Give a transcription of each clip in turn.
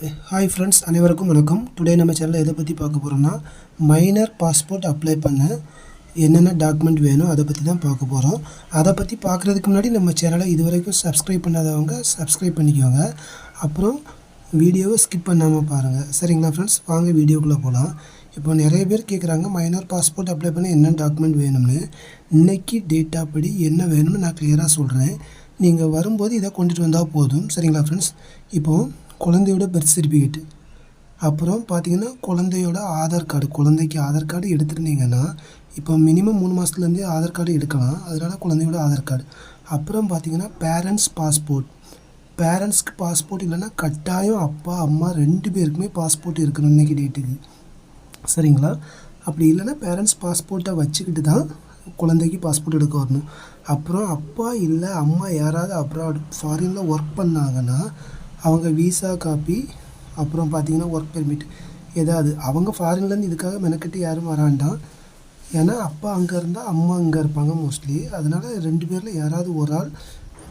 Hi friends அனைவருக்கும் வணக்கம். Today நம்ம சேனலில் எதை பற்றி பார்க்க போகிறோம்னா மைனர் பாஸ்போர்ட் அப்ளை பண்ண என்னென்ன டாக்குமெண்ட் வேணும் அதை பற்றி தான் பார்க்க போகிறோம் அதை பற்றி பார்க்குறதுக்கு முன்னாடி நம்ம சேனலை இது வரைக்கும் சப்ஸ்கிரைப் பண்ணாதவங்க சப்ஸ்கிரைப் பண்ணிக்கோங்க. அப்புறம் வீடியோவை ஸ்கிப் பண்ணாமல் பாருங்கள் சரிங்களா ஃப்ரெண்ட்ஸ் வாங்க வீடியோக்குள்ளே போகலாம் இப்போ நிறைய பேர் கேட்குறாங்க மைனர் பாஸ்போர்ட் அப்ளை பண்ண என்ன டாக்குமெண்ட் வேணும்னு. இன்றைக்கி டேட்டா படி என்ன வேணும்னு நான் கிளியராக சொல்கிறேன் நீங்கள் வரும்போது இதை கொண்டுட்டு வந்தால் போதும். சரிங்களா ஃப்ரெண்ட்ஸ் இப்போது குழந்தையோட பர்த் சர்டிஃபிகேட்டு அப்புறம் பார்த்தீங்கன்னா குழந்தையோட ஆதார் கார்டு குழந்தைக்கு ஆதார் கார்டு எடுத்துருந்தீங்கன்னா இப்போ மினிமம் மூணு மாதத்துலேருந்தே ஆதார் கார்டு எடுக்கலாம். அதனால் குழந்தையோட ஆதார் கார்டு அப்புறம் பார்த்தீங்கன்னா பேரண்ட்ஸ் பாஸ்போர்ட் பேரண்ட்ஸ்க்கு பாஸ்போர்ட் இல்லைன்னா கட்டாயம் அப்பா அம்மா ரெண்டு பேருக்குமே பாஸ்போர்ட் இருக்கணும் இன்னைக்கு டேட்டுக்கு சரிங்களா? அப்படி இல்லைன்னா பேரண்ட்ஸ் பாஸ்போர்ட்டை வச்சுக்கிட்டு தான் குழந்தைக்கு பாஸ்போர்ட் எடுக்க வரணும். அப்புறம் அப்பா இல்லை அம்மா யாராவது அப்ராட் ஃபாரினில் ஒர்க் பண்ணாங்கன்னா அவங்க விசா காப்பி அப்புறம் பார்த்தீங்கன்னா ஒர்க் பெர்மிட் ஏதாவது அவங்க ஃபாரின்லேருந்து இதுக்காக மெனக்கெட்டு யாரும் வராண்டாம். ஏன்னா அப்பா அங்கே இருந்தால் அம்மா அங்கே இருப்பாங்க மோஸ்ட்லி அதனால் ரெண்டு பேரில் யாராவது ஒரு ஆள்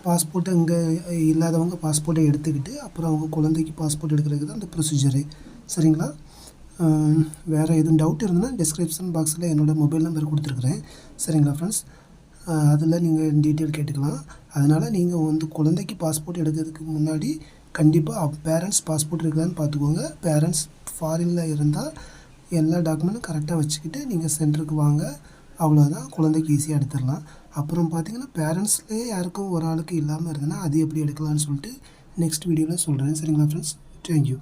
பாஸ்போர்ட்டை இங்கே இல்லாதவங்க பாஸ்போர்ட்டை எடுத்துக்கிட்டு அப்புறம் அவங்க குழந்தைக்கு பாஸ்போர்ட் எடுக்கிறதுக்கு தான் அந்த ப்ரொசீஜரு சரிங்களா? வேறு எதுவும் டவுட் இருந்ததுன்னா டிஸ்கிரிப்ஷன் பாக்ஸில் என்னோடய மொபைல் நம்பர் கொடுத்துருக்குறேன். சரிங்களா ஃப்ரெண்ட்ஸ் அதில் நீங்கள் டீட்டெயில் கேட்டுக்கலாம். அதனால் நீங்கள் வந்து குழந்தைக்கு பாஸ்போர்ட் எடுக்கிறதுக்கு முன்னாடி கண்டிப்பாக பேரண்ட்ஸ் பாஸ்போர்ட் இருக்குதான்னு பார்த்துக்கோங்க பேரண்ட்ஸ் ஃபாரினில் இருந்தால் எல்லா டாக்குமெண்ட்டும் கரெக்டாக வச்சுக்கிட்டு நீங்கள் சென்டருக்கு வாங்க. அவ்வளோதான் குழந்தைக்கு ஈஸியாக எடுத்துடலாம். அப்புறம் பார்த்தீங்கன்னா பேரண்ட்ஸ்லேயே யாருக்கும் ஒரு ஆளுக்கு இல்லாமல் இருந்ததுன்னா அது எப்படி எடுக்கலாம்னு சொல்லிட்டு நெக்ஸ்ட் வீடியோவில் சொல்கிறேன் சரிங்களா ஃப்ரெண்ட்ஸ் தேங்க்யூ